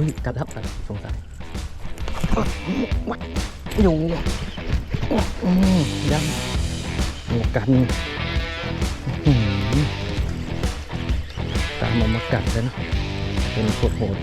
อุ้ยกัดครับกันสงสัยอยู่ยังหมูกันตามมามากัดเลยนะเป็นโคตรโหด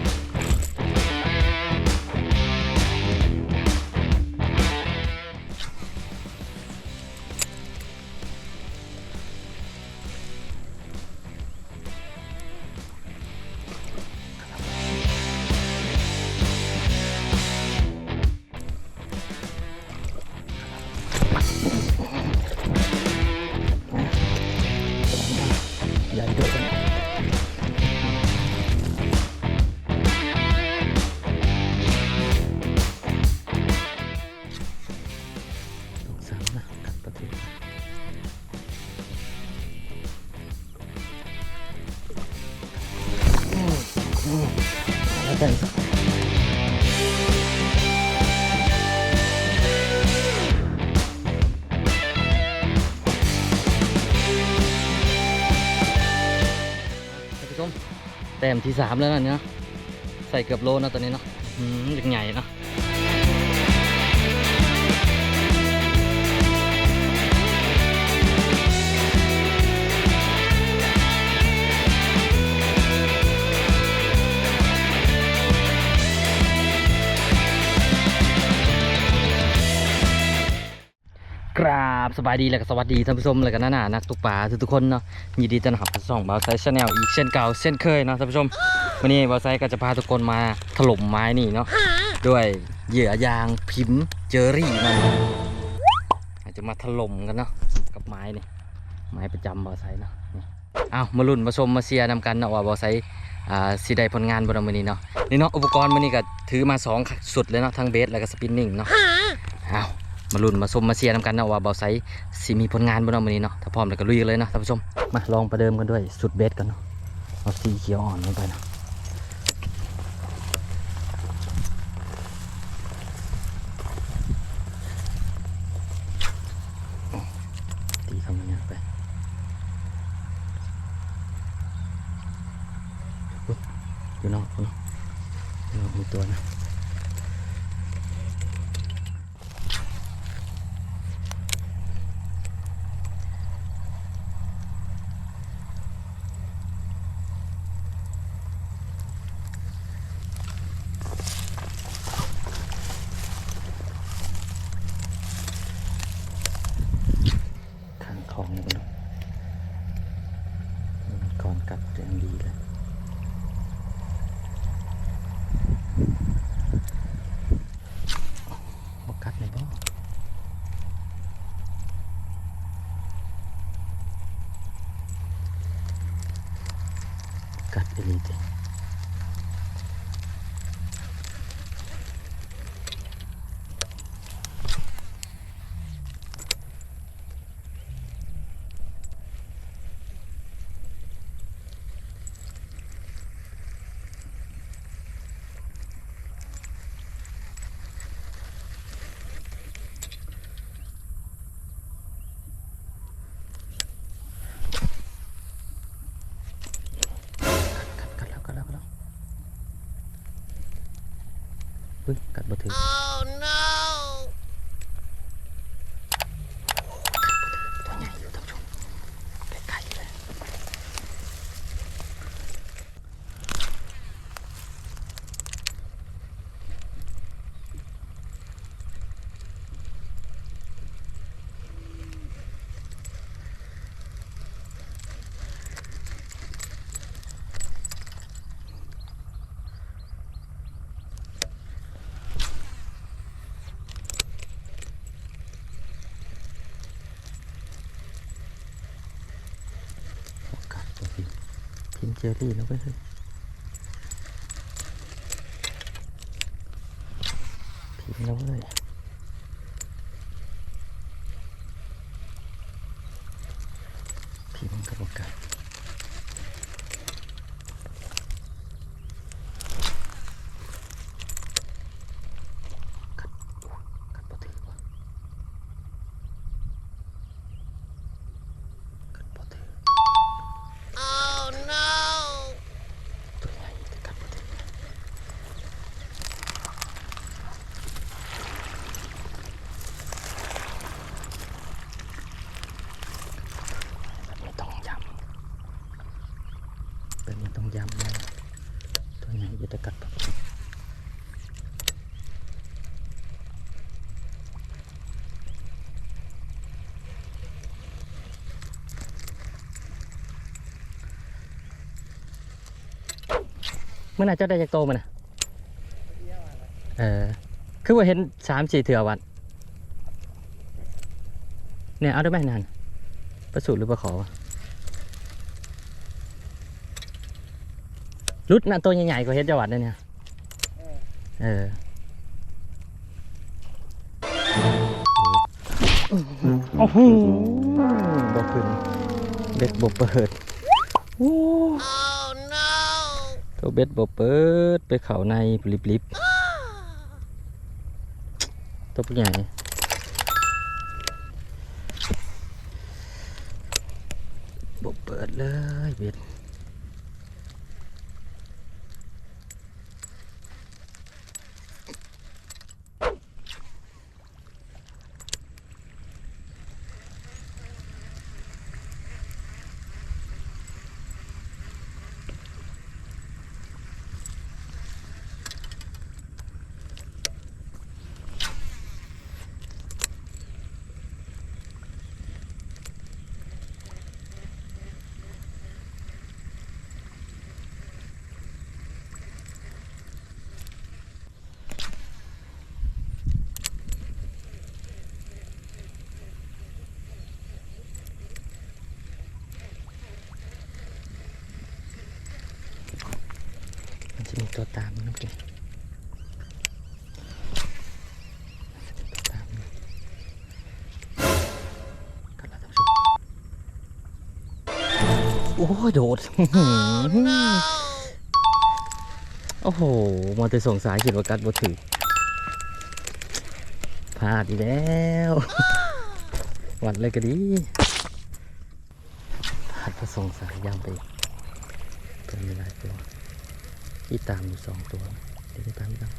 ต้มที่สามแล้วนะเนาะใส่เกือบโลนะตอนนี้เนาะอืมยังใหญ่เนาะ กราบสบายดีและก็สวัสดีท่านผู้ชมและก็น้าหนานักตกปลาทุกๆคนเนาะยินดีต้อนรับเข้าสู่ช่องบาวไซชาแนลอีกเช่นเก่าเช่นเคยเนาะท่านผู้ชมวันนี้บาวไซก็จะพาทุกคนมาถล่มไม้นี่เนาะด้วยเหยื่อยางพิมพ์เจอรี่นั่นอาจจะมาถล่มกันเนาะกับไม้นี่ไม้ประจำบาวไซเนาะเอามาลุ้นมาชมมาเชียร์นำกันเนาะว่าบาวไซอ่าสีได้ผลงานบนมือนี้เนาะนี่เนาะอุปกรณ์มือนี้ก็ถือมาสองสุดเลยเนาะทั้งเบสแล้วก็สปินนิ่งเนาะเอา มาลุ้นมาชมมาเชียร์นำกันเนาะว่าเบาไซสิมีผลงานบ่เนาะมื้อนี้เนาะถ้าพร้อมแล้วก็ลุยกันเลยเนาะท่านผู้ชมมาลองประเดิมกันด้วยสุดเบสกันเนาะเอาสีเขียวอ่อนลงไปเนาะตีคำนี้ไปอุ๊ยอยู่นอกอยู่นอกอยู่นอกมีตัวนะ ทองกันก่อนกลับยังดีแล้วบกัดในบ่กัดไปเลยเด้กัดกัดแล้วกัดแล้วกัดแล้ว เฮ้ยกัดบ่ถึง Oh no! ตัวใหญ่อยู่ท่านผู้ชมใกล้ๆเลยโอกาสตัวพิมพิมพ์เจ อรี่แล้วเว้ยเฮ้ยพิมพ์แล้วเว้ยพิมพ์กับโอกาสกัดอุ๊ยกัดบ่ถือว่ะกัดบ่ถือ Oh no! ตัวใหญ่แต่กัดบ่ถึง นี้ต้องย้ำนะ ตัวไหนจะกัดปะเมื่อไหร่เจ้าได้จากโตมันนะเออ คือว่าเห็นสามสี่เถื่อวัด เนี่ย เอาได้ไหมนาน ประสูตรหรือประขอวะ รุดนะตัวใหญ่ๆกว่าเฮ็ดจังหวัดเลยเนี่ยเออโอ้โหบอกขึ้นเบ็ดบบเปิดโอ้ตัวเบ็ดบบเปิดไปเข่าในลิบๆตัวผู้ใหญ่บบเปิดเลยเบ็ด ตัวตามนะพี่ตัวตามนะกัดแล้วท่านผู้ชมโอ้ยโดด โอ้โหมอเตอร์ส่งสายขีดวกัดบ่ถือพลาดอีกแล้ววัดเลยก็ดีพลาดพระส่งสายยางไปเป็นเวลาตัว ที่ตามอยู่สองตัว เดี๋ยวไปตามกัน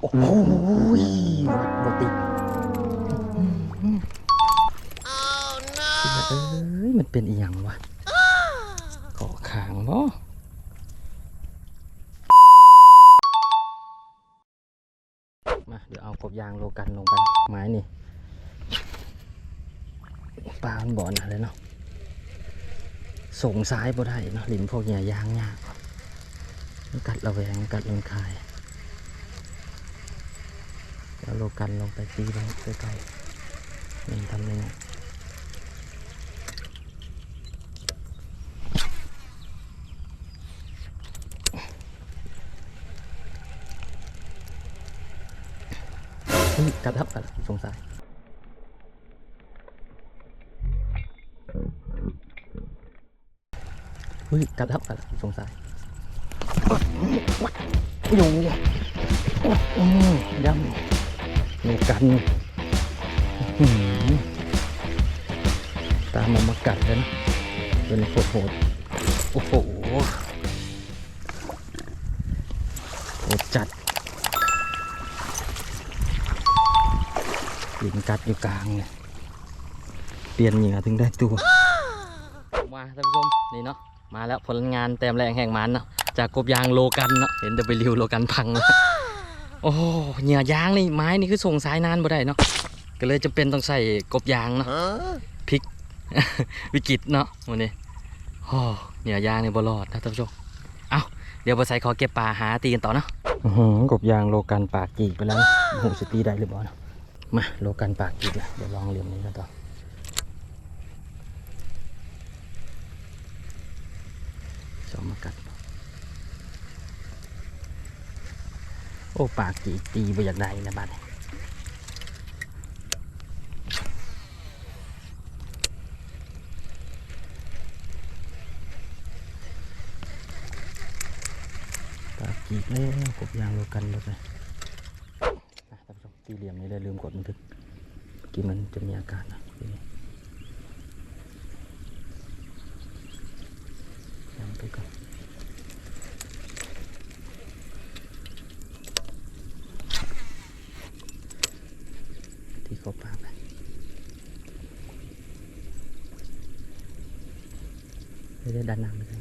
โอ้โหวัดบติดคิดว่าเอ้ย มันเป็นอีหยังวะเกาะขาง บ่มาเดี๋ยวเอากบยางโลกันลงไปไม้นี่ปลามันบ่อนอะไรเนาะส่งซ้ายบ่ได้เนาะหลิมพวกเนี้ยยางยากมันกัดระแวงกัดลนคายเดี๋ยวโลกันลงไปตีลงใกล้ๆมันทำยังไง กัดทับกัดสงสัยเฮ้ยกัดทับกัดสงสัยยุงเนี่ยอืมดำอยู่กันอื้อหือตามมามากัดเลยนะเป็นโคตรโหดโอ้โหโหดจัด ลิงกัดอยู่กลางเนี่ยเปลี่ยนเหงื่อถึงได้ตัว มาท่านผู้ชมนี่เนาะมาแล้วผลงานแต้มแรงแห่งมันเนาะจากกบยางโลกันเนาะเห็นแต่ไปริวโลกันพังแล้วโอ้โหเหงื่อยางนี่ไม้นี่คือส่งสายนานบ่ได้เนาะก็เลยจะเป็นต้องใส่กบยางเนาะพลิกวิกฤตเนาะวันนี้โอ้เหงื่อยางนี่บ่รอดนะท่านผู้ชมเอาเดี๋ยวไปใส่ขอเก็บปลาหาตีกันต่อเนาะกบยางโลกันปากจีกไปแล้วโอ้โหสตีได้หรือเปล่าเนาะ มาโลกันปากกิดละเดี๋ยวลองเรียนนี้กันต่อสองมากัด โอ้ปากจีกตีไปอยากได้นะบ้านนี้ปากจีกแล้วกบยางโลกันเลยานผู้ชมตีเหลี่ยมนี้ได้ลืมกดบันทึกเมื่อกี้มันจะมีอาการนะทีนี้ไปก่อนที่เขาปาไปไม่ได้ดันน้ำไปเลย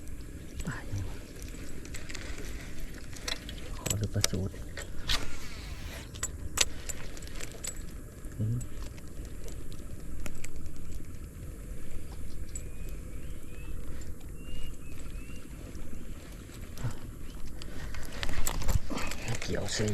ป่ายังวะขอดูประสูตร อืมเกี่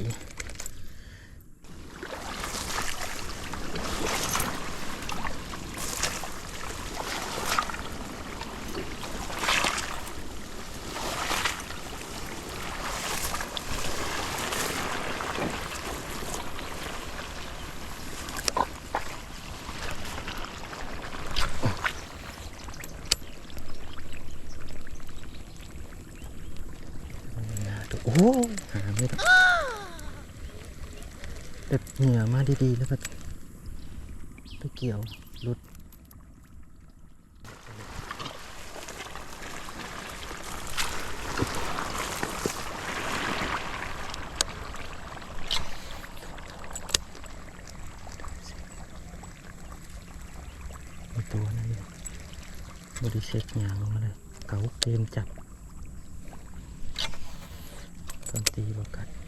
ยวสีน่าดูโอ้หาไม่ได้แบบเหงื่อมาดีๆแล้วก็ไปเกี่ยวหลุดตัวนั่นเอยู่บริเช็คหยางลงมาเลยเกาเกมจับ ตอนตีบกัดส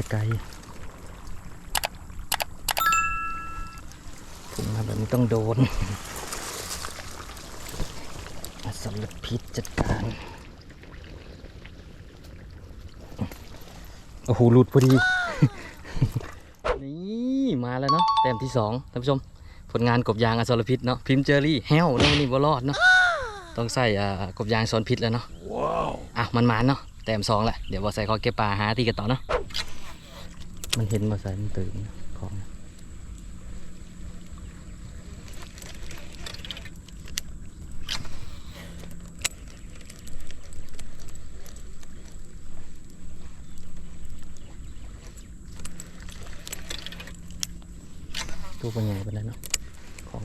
แต่ไกลพุ่งมาแบบนี้ต้องโดนอสรพิษจัดการ โอ้โหหลุดพอดี นี่มาแล้วเนาะแต้มที่สองท่านผู้ชม ผลงานกบยางอสรพิษเนาะพิมพ์เจอรี่แห้วเนาะวันนี้บ่รอดเนาะต้องใส่อ่ากบยางซอนพิษแล้วเนาะว้าวอะมันมาเนาะแต้มสองแหละเดี๋ยวบ่ใส่ขอเก็บปลาหาที่กันต่อเนาะ มันเห็นบ่ใส่มันตื่นของตัวเป็นใหญ่ไปแล้วเนาะของ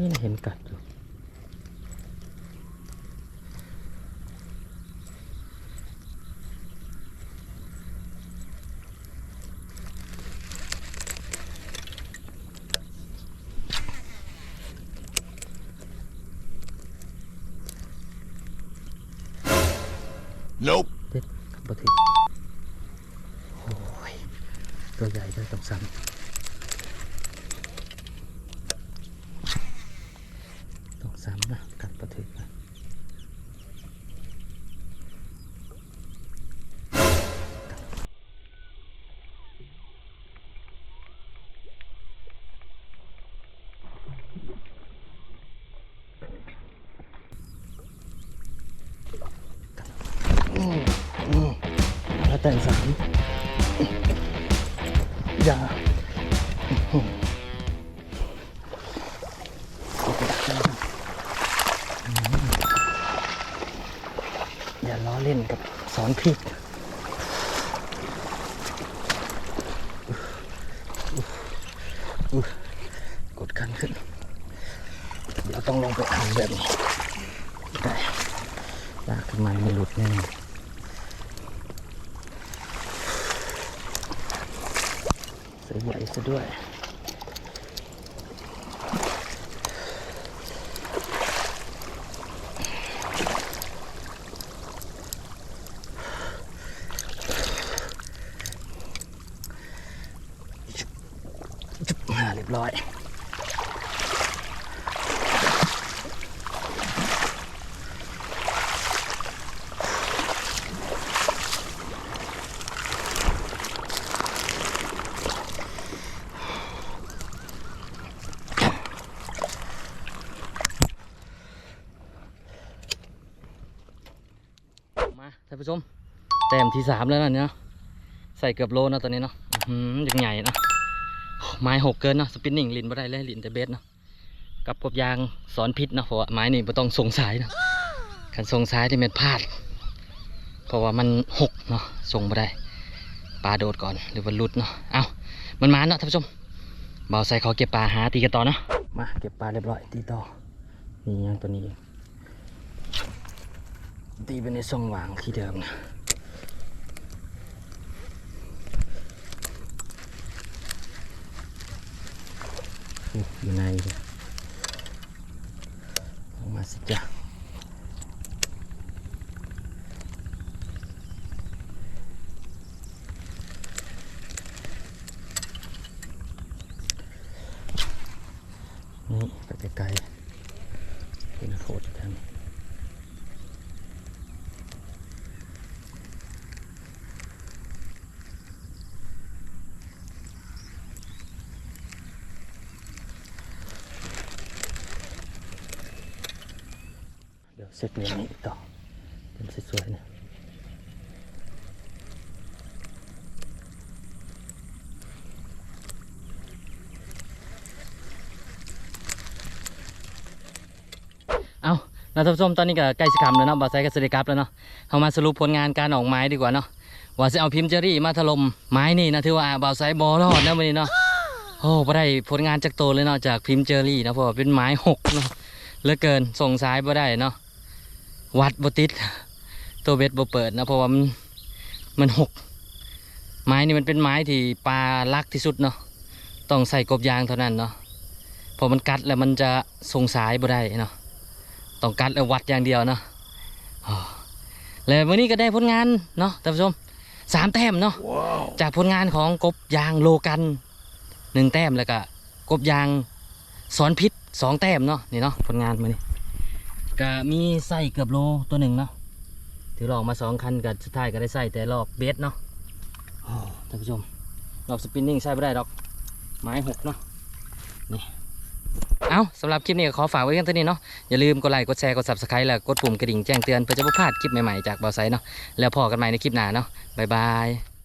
นี่เห็นกัดอยู่ Nope. เด็ดบถึงโอ้ย ตัวใหญ่ด้วยต้องซ้ำต้อง ซ้ำนะกัดบถึงนะอืมอืมแล้วแต่งสาม สอนพิษกดคันขึ้น เดี๋ยวต้องลงไปเอาแบบนี้ได้ลากขึ้นมาไม่หลุดแน่นอนสวยใหญ่ซะด้วย จุ๊ บรียบร้อย มาท่านผู้ชมแต้มที่สามแล้วนะเนี่ยเนาะใส่เกือบโลนะตอนนี้เนาะยังใหญ่นะ ไม้หกเกินเนาะสปินนิ่งลินบ่ได้เลยลินแต่เบสเนาะกับกบยางสอนพิษเนาะเพราะว่าไม้นี่บ่ต้องส่งสายเนาะคันส่งสายที่เม็ดพลาด เพราะว่ามันหกเนาะส่งบ่ได้ปลาโดดก่อนหรือว่าหลุดเนาะเอามันมาเนาะท่านผู้ชมเบาใส่เขาเก็บปลาหาตีกันต่อเนาะมาเก็บปลาเรียบร้อยตีต่อนี่ยังตัวนี้ตีไปในช่องว่างที่เดิมนะ อยู่ในออกมาสิจ้ะนี่ไปไกลๆเป็นโคตรแทน เสร็จเรื่องนี้ต่อเป็นสวยๆเนี่ยเอาแล้วท่านผู้ชมตอนนี้ก็ใกล้สิคำแล้วเนาะบาไซก็สวัสดีครับแล้วเนาะเอามาสรุปผลงานการออกไม้ดีกว่าเนาะว่าจะเอาพิมพ์เจอรี่มาถล่มไม้นี่นะถือว่าบาไซบอรอดนะวันนี้เนาะโอ้บ่ได้ผลงานจากโตเลยเนาะจากพิมพ์เจอรี่นะเพราะว่าเป็นไม้หกเนาะเหลือเกินส่งสายบ่ได้เนาะ วัดบติดตัวเบ็ดบเปิดนะเพราะว่ามันมันหก ไม้นี่มันเป็นไม้ที่ปลาลักที่สุดเนาะต้องใส่กบยางเท่านั้นเนาะพอมันกัดแล้วมันจะส่งสายบ่ได้เนาะต้องกัดแล้ววัดอย่างเดียวเนาะอ๋อแล้ววันนี้ก็ได้ผลงานเนาะท่านผู้ชมสามแต้มเนาะ Wow. จากผลงานของกบยางโลกันหนึ่งแต้มแล้วก็กบยางสอนพิษสองแต้มเนาะนี่เนาะผลงานมานี่ ก็มีไส้เกือบโลตัวหนึ่งเนาะถือลอกมาสองคันกับสุดท้ายก็ได้ใส่แต่ลอกเบสเนาะท่านผู้ชมลอกสปินนิ่งใส่ไม่ได้ดอก ไม้หกเนาะนี่เอาสำหรับคลิปนี้ขอฝากไว้กันเท่านี้เนาะอย่าลืมกดไลค์กดแชร์กด subscribe แล้วกดปุ่มกระดิ่งแจ้งเตือนเพื่อจะไม่พลาดคลิปใหม่ๆจากบอไซเนาะแล้วพอกันใหม่ในคลิปหน้าเนาะบ๊ายบาย